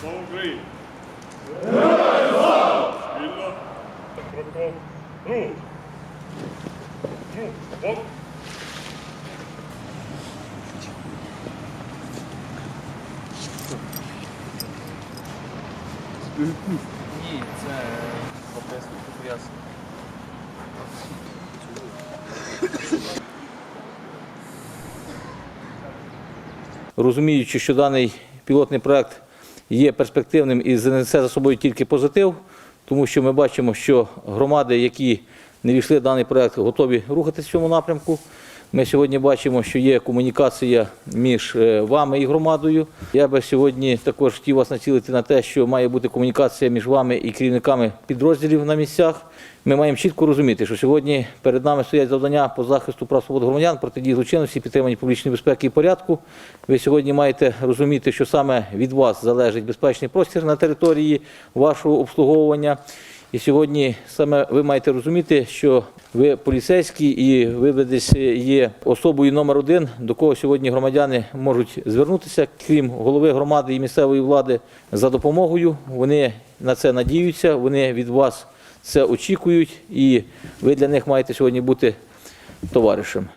Слава Україні! Рух! Ну, оп! Ні, це описку пов'язано. розуміючи, що даний пілотний проект є перспективним і несе за собою тільки позитив, тому що ми бачимо, що громади, які не війшли в даний проект, готові рухатися в цьому напрямку. Ми сьогодні бачимо, що є комунікація між е, вами і громадою. Я би сьогодні також хотів вас націлити на те, що має бути комунікація між вами і керівниками підрозділів на місцях. Ми маємо чітко розуміти, що сьогодні перед нами стоять завдання по захисту прав свобод громадян, протидії злочинності, підтриманні публічної безпеки і порядку. Ви сьогодні маєте розуміти, що саме від вас залежить безпечний простір на території вашого обслуговування. І сьогодні саме ви маєте розуміти, що ви поліцейські і ви десь є особою номер один, до кого сьогодні громадяни можуть звернутися, крім голови громади і місцевої влади, за допомогою. Вони на це надіються, вони від вас це очікують, і ви для них маєте сьогодні бути товаришем.